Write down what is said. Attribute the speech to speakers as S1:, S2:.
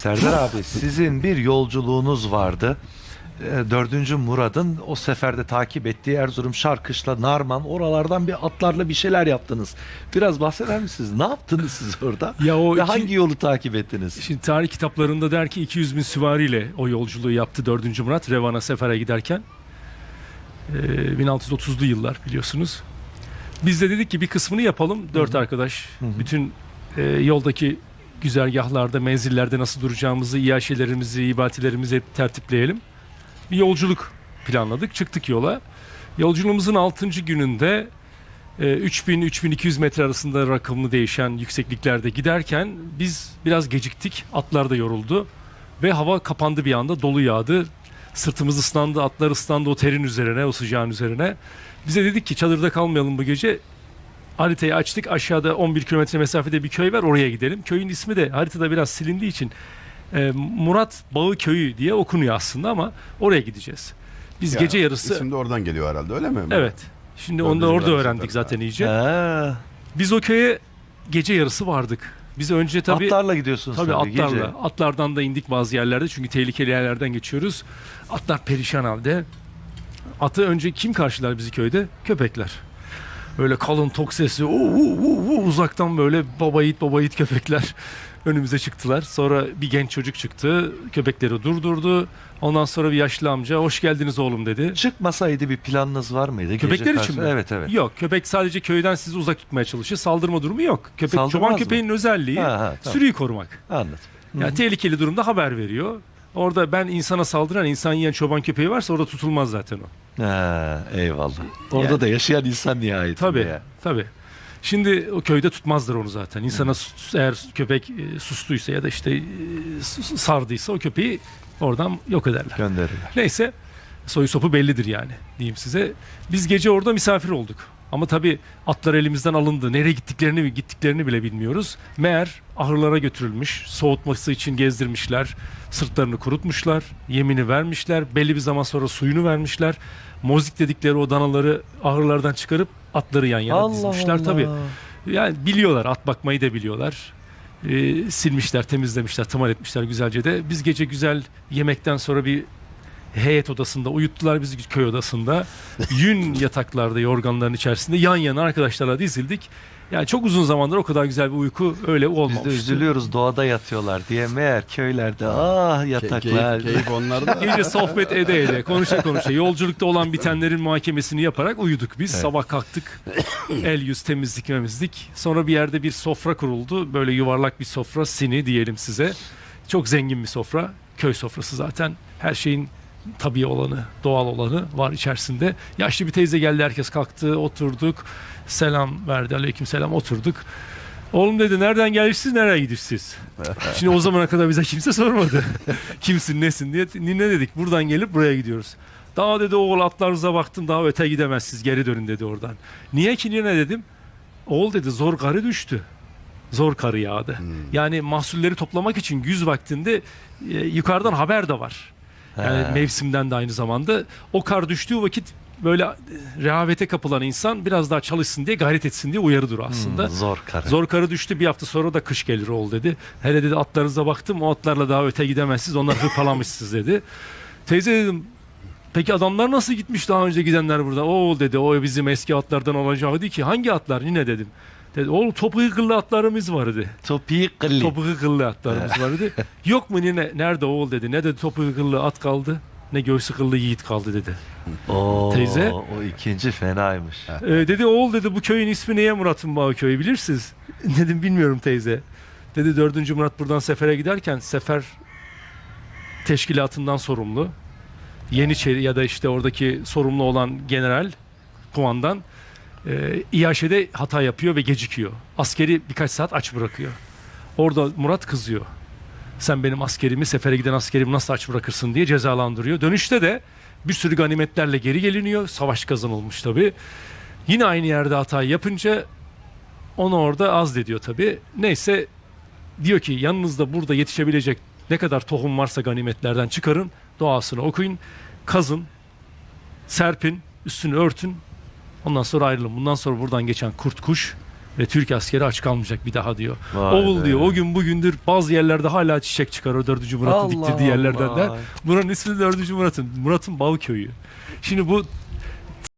S1: Serdar abi sizin bir yolculuğunuz vardı. Ee, Dördüncü Murad'ın o seferde takip ettiği Erzurum, Şarkışla, Narman oralardan bir atlarla bir şeyler yaptınız. Biraz bahseder misiniz? Ne yaptınız siz orada?
S2: Ya o
S1: Ve
S2: iki-
S1: hangi yolu takip ettiniz?
S2: Şimdi tarih kitaplarında der ki 200 bin süvariyle o yolculuğu yaptı 4. Murat Revan'a sefere giderken. Ee, 1630'lu yıllar biliyorsunuz. Biz de dedik ki bir kısmını yapalım. Dört arkadaş bütün e, yoldaki güzergahlarda, menzillerde nasıl duracağımızı, iaşelerimizi, ibatilerimizi hep tertipleyelim. Bir yolculuk planladık. Çıktık yola. Yolculuğumuzun 6. gününde e, 3000-3200 metre arasında rakımlı değişen yüksekliklerde giderken biz biraz geciktik. Atlar da yoruldu ve hava kapandı bir anda. Dolu yağdı. Sırtımız ıslandı, atlar ıslandı o terin üzerine, o sıcağın üzerine. Bize dedik ki çadırda kalmayalım bu gece. Haritayı açtık. Aşağıda 11 kilometre mesafede bir köy var. Oraya gidelim. Köyün ismi de haritada biraz silindiği için e, Murat Bağı Köyü diye okunuyor aslında ama oraya gideceğiz. Biz
S3: Ya,
S2: gece yarısı
S3: İsim de oradan geliyor herhalde öyle mi?
S2: Evet. Şimdi onu da orada öğrendik zaten iyice.
S1: Ha,
S2: Biz o köye gece yarısı vardık. Biz önce tabii
S1: atlarla gidiyorsunuz
S2: tabii
S1: tabii,
S2: atlarla.
S1: gece.
S2: Atlardan da indik bazı yerlerde çünkü tehlikeli yerlerden geçiyoruz. Atlar perişan halde. Atı önce kim karşılar bizi köyde? Köpekler. Böyle kalın tok sesi "Uu, uu, uu, uu", uzaktan böyle baba yiğit baba yiğit köpekler önümüze çıktılar. Sonra bir genç çocuk çıktı. Köpekleri durdurdu. Ondan sonra bir yaşlı amca hoş geldiniz oğlum dedi.
S1: Çıkmasaydı bir planınız var mıydı? Gece
S2: Köpekler
S1: karşı-
S2: için mi?
S1: Evet evet.
S2: Yok köpek sadece köyden sizi uzak tutmaya çalışıyor. Saldırma durumu yok. Köpek
S1: Saldırmaz
S2: çoban
S1: mı?
S2: köpeğinin özelliği
S1: Ha, ha, tamam.
S2: sürüyü korumak.
S1: Anladım.
S2: Yani tehlikeli durumda haber veriyor. Orada ben insana saldıran, insan yiyen çoban köpeği varsa orada tutulmaz zaten o.
S1: Ha, eyvallah. Orada
S2: Yani-
S1: da yaşayan insan nihayetinde
S2: Tabii.
S1: ya.
S2: Tabii. Şimdi o köyde tutmazlar onu zaten. İnsana sus- eğer köpek e, sustuysa ya da işte e, s- sardıysa o köpeği oradan yok ederler.
S1: Gönderirler.
S2: Neyse soyu sopu bellidir yani diyeyim size. Biz gece orada misafir olduk. Ama tabii atlar elimizden alındı. Nereye gittiklerini gittiklerini bile bilmiyoruz. Meğer ahırlara götürülmüş. Soğutması için gezdirmişler. Sırtlarını kurutmuşlar. Yemini vermişler. Belli bir zaman sonra suyunu vermişler. Mozik dedikleri o danaları ahırlardan çıkarıp atları yan yana dizmişler. Tabii yani biliyorlar at bakmayı da biliyorlar. Ee, silmişler, temizlemişler, tımal etmişler güzelce de. Biz gece güzel yemekten sonra bir heyet odasında uyuttular bizi köy odasında. Yün yataklarda yorganların içerisinde yan yana arkadaşlarla dizildik. Yani çok uzun zamandır o kadar güzel bir uyku öyle
S1: Biz de
S2: olmamıştı.
S1: üzülüyoruz doğada yatıyorlar diye meğer köylerde ah yataklar.
S3: Keyif, keyif onlarda.
S2: Gece sohbet ede ede, konuşa konuşa, yolculukta olan bitenlerin muhakemesini yaparak uyuduk biz.
S1: Evet.
S2: Sabah kalktık, el yüz temizlik memizlik. Sonra bir yerde bir sofra kuruldu. Böyle yuvarlak bir sofra, sini diyelim size. Çok zengin bir sofra. Köy sofrası zaten. Her şeyin tabii olanı, doğal olanı var içerisinde. Yaşlı bir teyze geldi, herkes kalktı, oturduk. Selam verdi, aleyküm selam, oturduk. Oğlum dedi nereden gelmişsiniz nereye gidiyorsunuz? Şimdi o zamana kadar bize kimse sormadı. Kimsin nesin diye. Ne dedik buradan gelip buraya gidiyoruz. Daha dedi oğul atlarınıza baktım daha öte gidemezsiniz geri dönün dedi oradan. Niye ki niye ne dedim? Oğul dedi zor karı düştü. Zor karı yağdı. Yani mahsulleri toplamak için güz vaktinde e, yukarıdan haber de var. Yani
S1: He.
S2: mevsimden de aynı zamanda. O kar düştüğü vakit böyle e, rehavete kapılan insan biraz daha çalışsın diye gayret etsin diye uyarıdır aslında.
S1: Hmm, zor karı.
S2: Zor karı düştü bir hafta sonra da kış gelir ol dedi. Hele dedi atlarınıza baktım o atlarla daha öte gidemezsiniz onlar hırpalamışsınız dedi. Teyze dedim peki adamlar nasıl gitmiş daha önce gidenler burada? O dedi o bizim eski atlardan olacağı değil ki hangi atlar yine dedim. Dedi oğlum topuğu kıllı atlarımız vardı.
S1: Topi kıllı.
S2: Topuğu kıllı atlarımız vardı. Yok mu yine nerede oğul dedi. Ne dedi topuğu kıllı at kaldı ne göğsü kıllı yiğit kaldı dedi.
S1: Oo,
S2: Teyze.
S1: O ikinci fenaymış.
S2: Ee, dedi oğul dedi bu köyün ismi niye Murat'ın Bağı köyü bilirsiniz. Dedim bilmiyorum teyze. Dedi 4. Murat buradan sefere giderken sefer teşkilatından sorumlu. Yeniçeri ya da işte oradaki sorumlu olan general kumandan e, İAŞ'de hata yapıyor ve gecikiyor. Askeri birkaç saat aç bırakıyor. Orada Murat kızıyor. Sen benim askerimi, sefere giden askerimi nasıl aç bırakırsın diye cezalandırıyor. Dönüşte de bir sürü ganimetlerle geri geliniyor. Savaş kazanılmış tabii. Yine aynı yerde hata yapınca onu orada azlediyor tabii. Neyse diyor ki yanınızda burada yetişebilecek ne kadar tohum varsa ganimetlerden çıkarın. Doğasını okuyun. Kazın. Serpin. Üstünü örtün. Ondan sonra ayrılın. Bundan sonra buradan geçen kurt kuş Ve Türk askeri aç kalmayacak bir daha diyor.
S1: Vay
S2: Oğul
S1: be.
S2: diyor o gün bugündür bazı yerlerde hala çiçek çıkar o 4. Murat'ın
S1: Allah
S2: diktirdiği yerlerden de.
S1: Allah.
S2: Buranın ismi 4. Murat'ın. Murat'ın Balköy'ü. Şimdi bu